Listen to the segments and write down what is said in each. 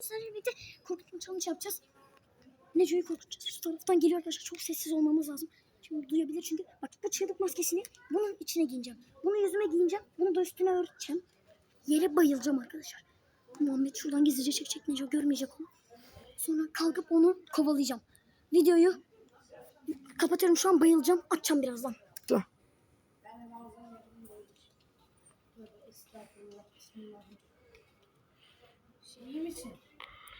Sadece birlikte korkutma challenge yapacağız. Neco'yu korkutacağız. Şu taraftan geliyor arkadaşlar. Çok sessiz olmamız lazım. Şimdi duyabilir çünkü. Bak bu çığlık maskesini bunun içine giyeceğim. Bunu yüzüme giyeceğim. Bunu da üstüne örteceğim. Yere bayılacağım arkadaşlar. Muhammed şuradan gizlice çekecek. Neco görmeyecek onu. Sonra kalkıp onu kovalayacağım. Videoyu kapatıyorum şu an bayılacağım. Açacağım birazdan. Dur. Şey, iyi misin?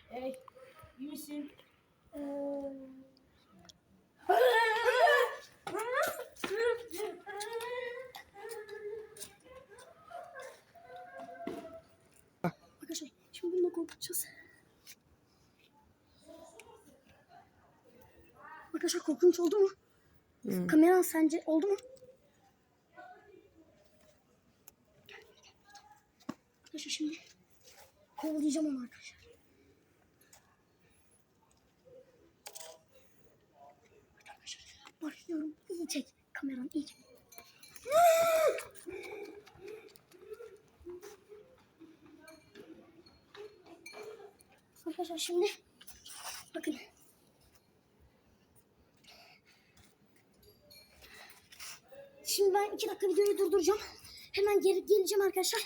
Hey, iyi misin? Arkadaşlar şimdi bunu da korkutacağız. Arkadaşlar korkunç oldu mu? Kameran sence oldu mu? Arkadaşlar şimdi kovalayacağım onu arkadaşlar. Hadi arkadaşlar başlıyorum. İyi çek. Kameran iyi çek. Arkadaşlar şimdi bakın. Şimdi ben iki dakika videoyu durduracağım. Hemen geri geleceğim arkadaşlar.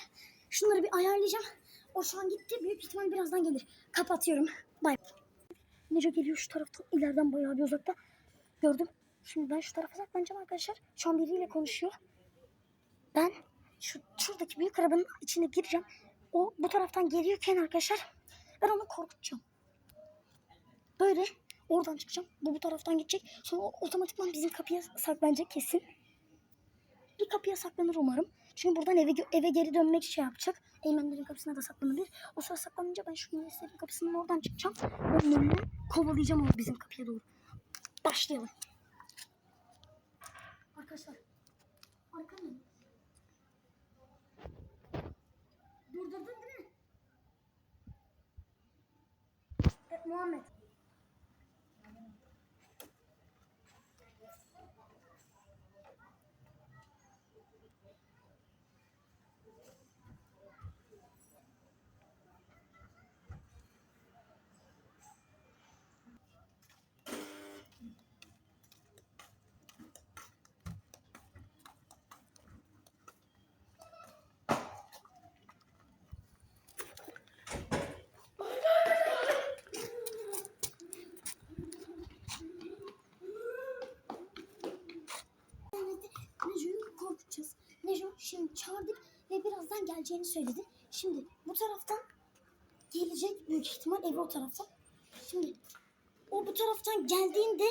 Şunları bir ayarlayacağım. O şu an gitti. Büyük ihtimal birazdan gelir. Kapatıyorum. Bay. Neco geliyor şu taraftan. ileriden bayağı bir uzakta. Gördüm. Şimdi ben şu tarafa saklanacağım arkadaşlar. Şu an biriyle konuşuyor. Ben şu şuradaki büyük arabanın içine gireceğim. O bu taraftan geliyorken arkadaşlar ben onu korkutacağım. Böyle oradan çıkacağım. Bu bu taraftan gidecek. Sonra o otomatikman bizim kapıya saklanacak kesin. Bir kapıya saklanır umarım. Çünkü buradan eve eve geri dönmek şey yapacak. Eymenlerin kapısına da saklanabilir. O sırada saklanınca ben şu üniversitenin kapısının oradan çıkacağım. Onun önüne kovalayacağım onu bizim kapıya doğru. Başlayalım. Arkadaşlar. Arkamda. Durdurdun değil mi? E, Muhammed. Neco'yu korkutacağız. Neco şimdi çağırdık ve birazdan geleceğini söyledi. Şimdi bu taraftan gelecek büyük ihtimal evi o taraftan. Şimdi o bu taraftan geldiğinde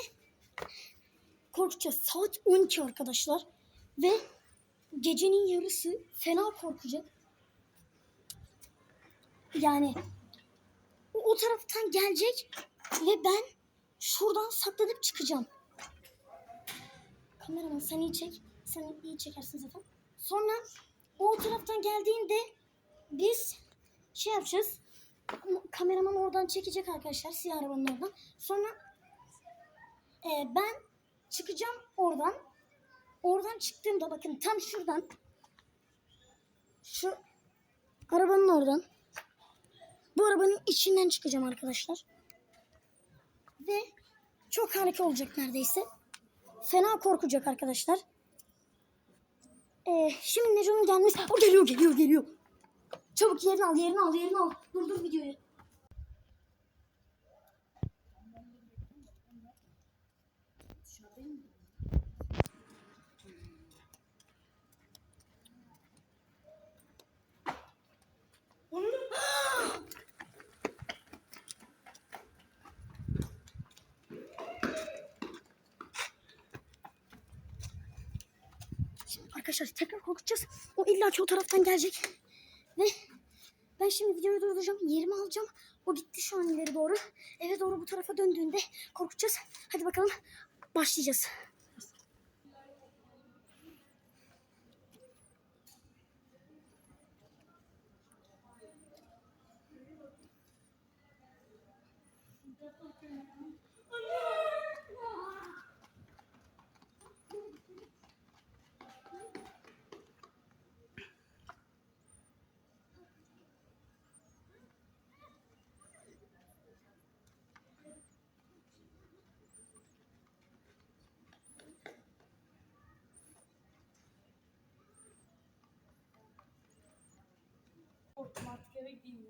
korkacağız. Saat 12 arkadaşlar. Ve gecenin yarısı fena korkacak. Yani o, o taraftan gelecek ve ben şuradan saklanıp çıkacağım. Kameraman sen iyi çek. Sen iyi çekersin zaten. Sonra o taraftan geldiğinde biz şey yapacağız. Kameraman oradan çekecek arkadaşlar. Siyah arabanın oradan. Sonra e, ben çıkacağım oradan. Oradan çıktığımda bakın tam şuradan şu arabanın oradan bu arabanın içinden çıkacağım arkadaşlar. Ve çok harika olacak neredeyse. Fena korkacak arkadaşlar. Ee, şimdi Neco'nun gelmesi... O geliyor, geliyor, geliyor. Çabuk yerini al, yerini al, yerini al. Durdur videoyu. arkadaşlar tekrar korkacağız. O illa ki o taraftan gelecek. Ve ben şimdi videoyu durduracağım. Yerimi alacağım. O gitti şu an ileri doğru. Eve doğru bu tarafa döndüğünde korkacağız. Hadi bakalım başlayacağız. Oh, no. everything